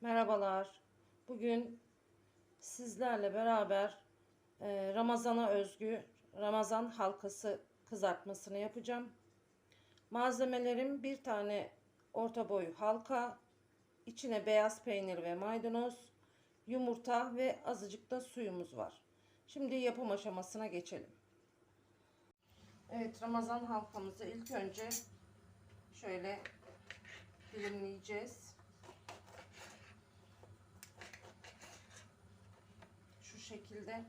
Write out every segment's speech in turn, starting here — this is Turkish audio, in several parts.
Merhabalar. Bugün sizlerle beraber e, Ramazan'a özgü Ramazan halkası kızartmasını yapacağım. Malzemelerim bir tane orta boy halka, içine beyaz peynir ve maydanoz, yumurta ve azıcık da suyumuz var. Şimdi yapım aşamasına geçelim. Evet Ramazan halkamızı ilk önce şöyle dilimleyeceğiz. şu şekilde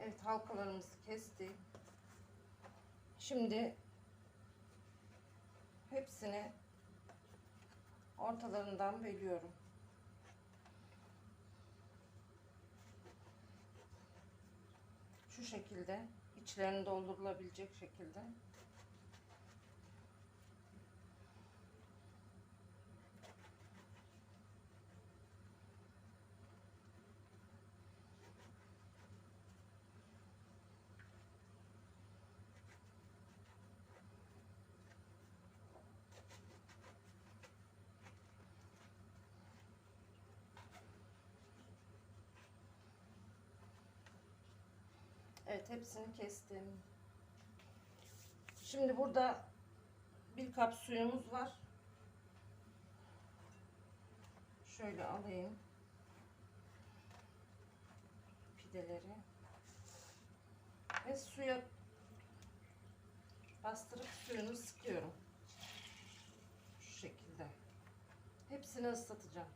Evet halkalarımızı kestik. Şimdi hepsini ortalarından bölüyorum. Şu şekilde içlerini doldurulabilecek şekilde. Evet hepsini kestim. Şimdi burada bir kap suyumuz var. Şöyle alayım. Pideleri. Ve suya bastırıp suyunu sıkıyorum. Şu şekilde. Hepsini ıslatacağım.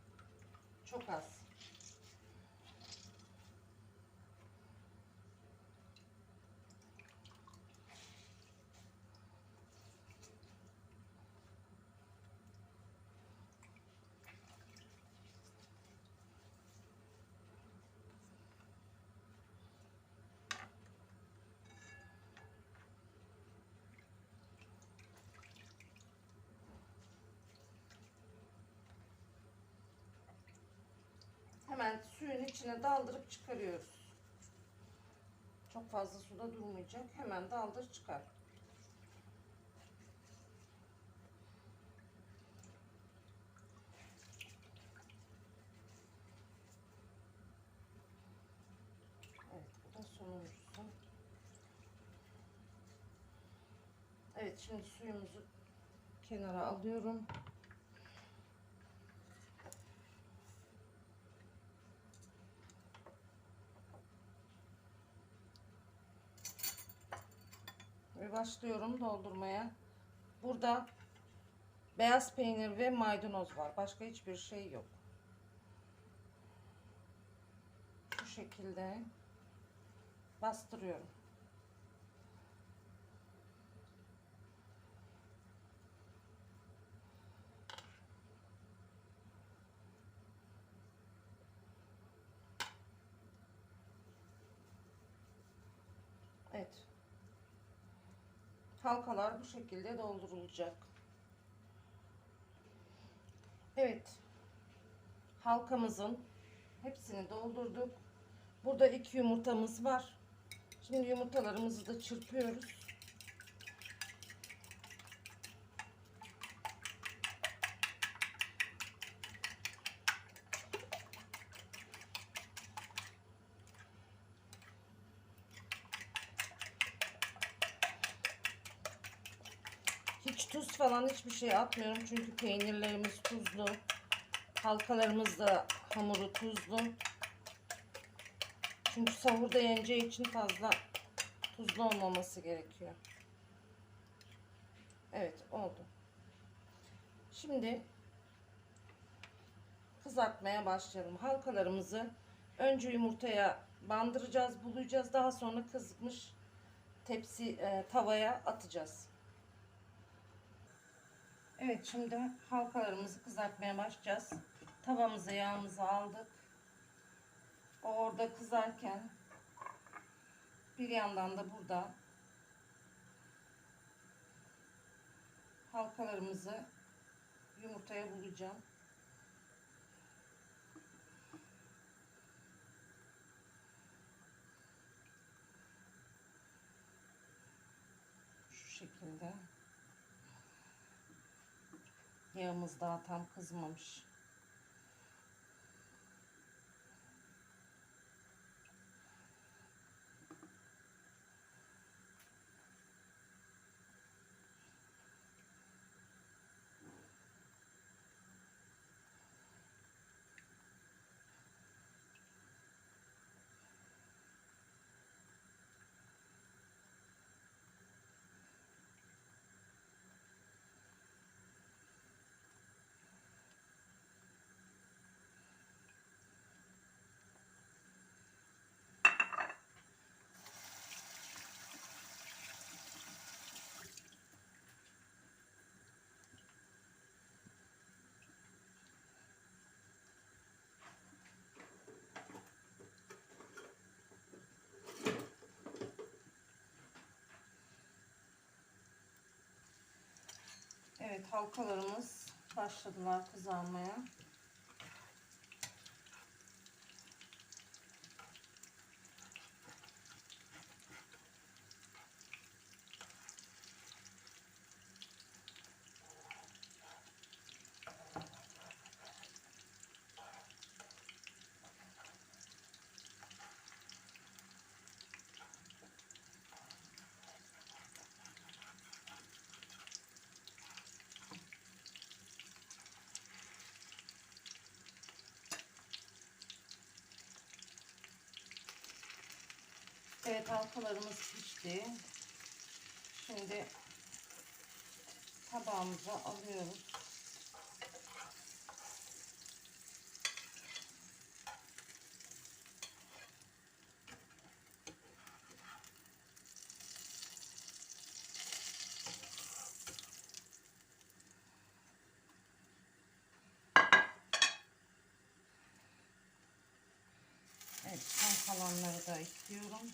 Çok az. Hemen suyun içine daldırıp çıkarıyoruz. Çok fazla suda durmayacak. Hemen daldır çıkar. Evet, bu da sonuncusu. Evet, şimdi suyumuzu kenara alıyorum. Başlıyorum doldurmaya. Burada beyaz peynir ve maydanoz var. Başka hiçbir şey yok. Şu şekilde bastırıyorum. Evet. Halkalar bu şekilde doldurulacak. Evet. Halkamızın hepsini doldurduk. Burada iki yumurtamız var. Şimdi yumurtalarımızı da çırpıyoruz. Hiç tuz falan hiçbir şey atmıyorum. Çünkü peynirlerimiz tuzlu. Halkalarımız da hamuru tuzlu. Çünkü sahurda yeneceği için fazla tuzlu olmaması gerekiyor. Evet oldu. Şimdi kızartmaya başlayalım. Halkalarımızı önce yumurtaya bandıracağız, bulayacağız. Daha sonra kızmış tepsi e, tavaya atacağız. Evet şimdi halkalarımızı kızartmaya başlayacağız. Tavamıza yağımızı aldık. O orada kızarken bir yandan da burada halkalarımızı yumurtaya bulacağım. Şu şekilde. Yağımız daha tam kızmamış. Evet halkalarımız başladılar kızarmaya. Evet halkalarımız pişti. Şimdi tabağımıza alıyoruz. Evet, son kalanları da ekliyorum.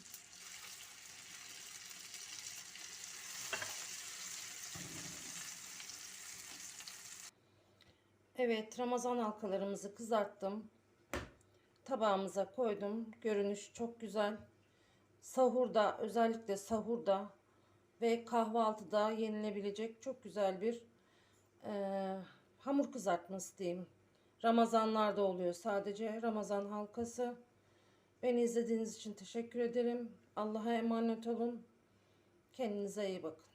Evet, Ramazan halkalarımızı kızarttım. Tabağımıza koydum. Görünüş çok güzel. Sahurda, özellikle sahurda ve kahvaltıda yenilebilecek çok güzel bir eee, hamur kızartması diyeyim. Ramazanlarda oluyor sadece Ramazan halkası. Beni izlediğiniz için teşekkür ederim. Allah'a emanet olun. Kendinize iyi bakın.